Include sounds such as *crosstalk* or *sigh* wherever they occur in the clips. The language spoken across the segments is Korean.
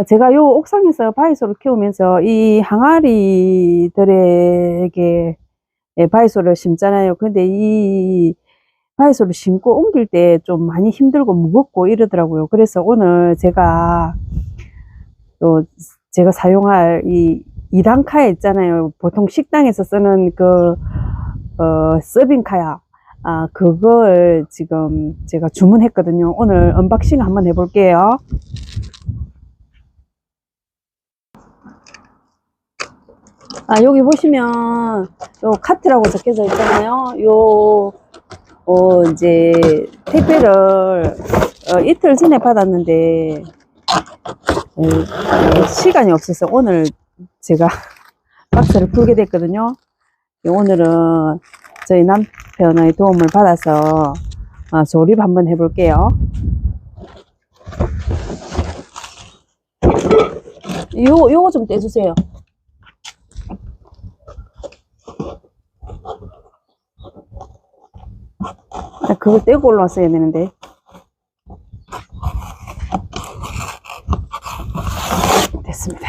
어, 제가 요 옥상에서 바이소를 키우면서 이 항아리들에게 예, 바이소를 심잖아요. 근데 이 바이소를 심고 옮길 때 좀 많이 힘들고 무겁고 이러더라고요. 그래서 오늘 제가 또 제가 사용할 이 2단카에 있잖아요. 보통 식당에서 쓰는 그, 어, 서빙카야. 아, 그걸 지금 제가 주문했거든요. 오늘 언박싱 한번 해볼게요. 아, 여기 보시면, 요 카트라고 적혀져 있잖아요. 요, 어, 이제, 택배를, 어, 이틀 전에 받았는데, 어, 어, 시간이 없어서 오늘 제가 *laughs* 박스를 풀게 됐거든요. 오늘은 저희 남편의 도움을 받아서 어, 조립 한번 해볼게요. 요, 요거 좀 떼주세요. 그거 떼고 올라왔어야 되는데. 됐습니다.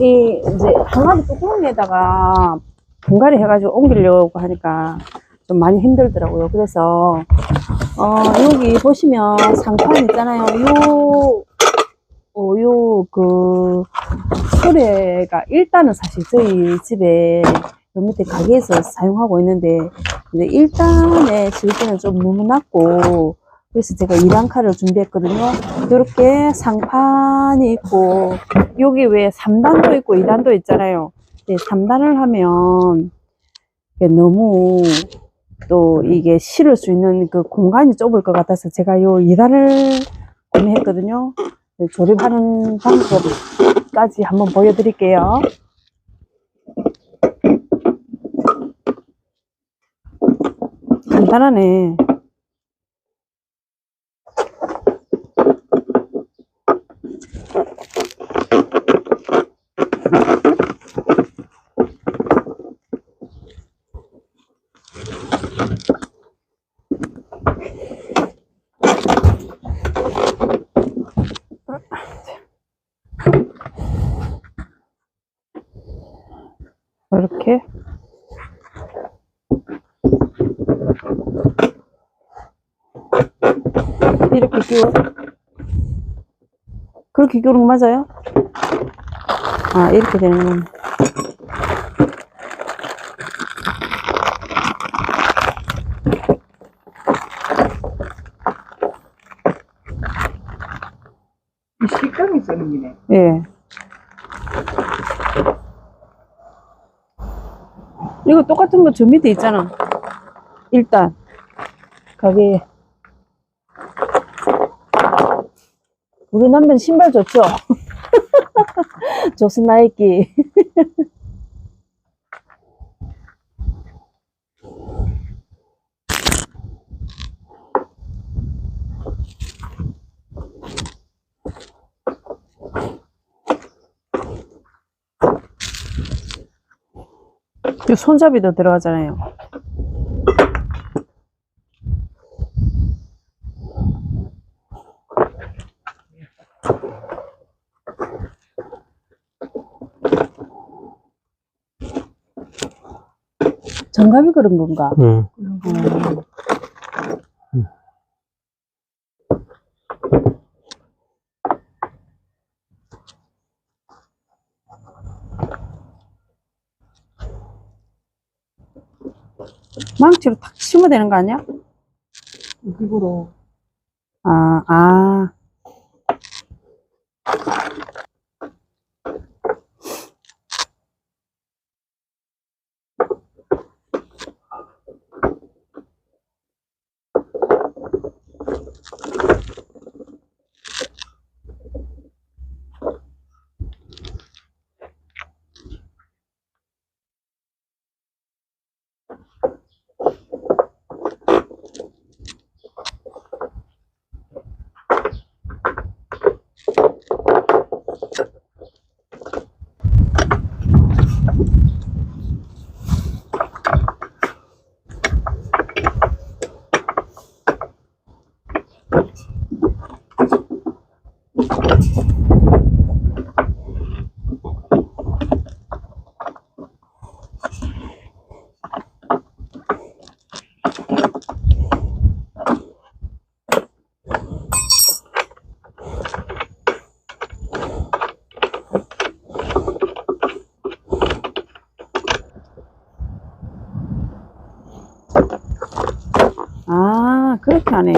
이 이제 항아리 뚜껑에다가 분갈이 해가지고 옮기려고 하니까 좀 많이 힘들더라고요. 그래서 어 여기 보시면 상판 있잖아요. 요 어, 요, 그, 수레가 일단은 사실 저희 집에 요 밑에 가게에서 사용하고 있는데, 근데 일단에 질 때는 좀 너무 낮고, 그래서 제가 2단카를 준비했거든요. 이렇게 상판이 있고, 여기 왜 3단도 있고 2단도 있잖아요. 근데 3단을 하면, 너무 또 이게 실을 수 있는 그 공간이 좁을 것 같아서 제가 요 2단을 구매했거든요. 네, 조립하는 방법까지 한번 보여드릴게요. 간단하네. 이렇게. 이렇게 끼워. 그렇게 끼우는 거 맞아요? 아 이렇게 되는 건이 기네. 예. 이거 똑같은 거 저 밑에 있잖아. 일단 가게에 우리 남편 신발 좋죠? 조스 나이키. 이 손잡이도 들어가잖아요. 정갑이 그런 건가? 응. 음. 망치로 탁 치면 되는 거 아니야? 입으로 아, 아. 아, 그렇게 하네.